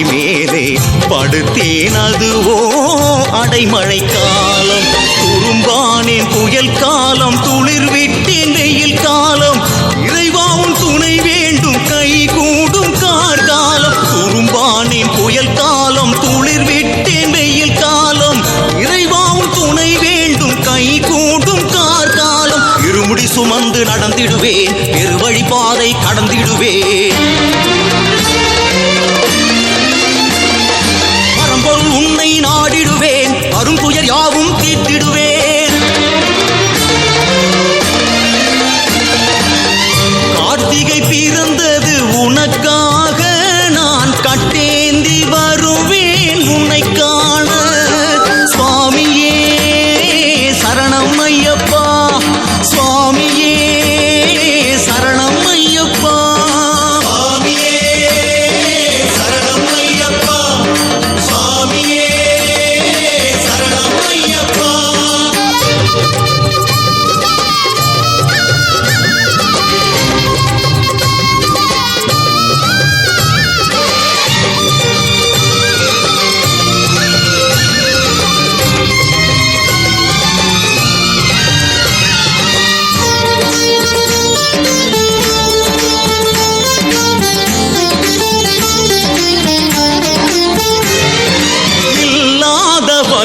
பாறை மேலே படுத்தேன் அதுவோ அடைமழை காலம் துரும்பானேன் புயல் காலம் துளிர் விட்டேன் வெயில் காலம். இறைவாவும் துணை வேண்டும் கை கூடும் கார்காலம். துரும்பானேன் புயல் காலம் துளிர் விட்டேன் வெயில் காலம். இறைவாவும் துணை வேண்டும் கை கூடும் கார்காலம். இருமுடி சுமந்து நடந்திடுவேன் பெருவழி பாதை கடந்திடுவேன். கார்த்திகை பிறந்தது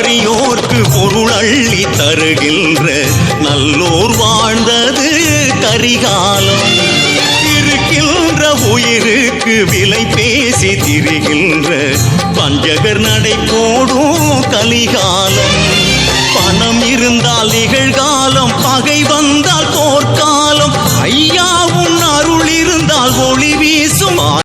இல்லாத பொருள் அள்ளி தருகின்ற நல்லோர் வாழ்ந்தது கரிகாலம். இருக்கின்ற உயிருக்கு விலை பேசி திரிகின்ற பஞ்சகர் நடை போடும் கலிகாலம். பணம் இருந்தால் நிகழ்காலம் பகை வந்தால் போர்க்காலம்.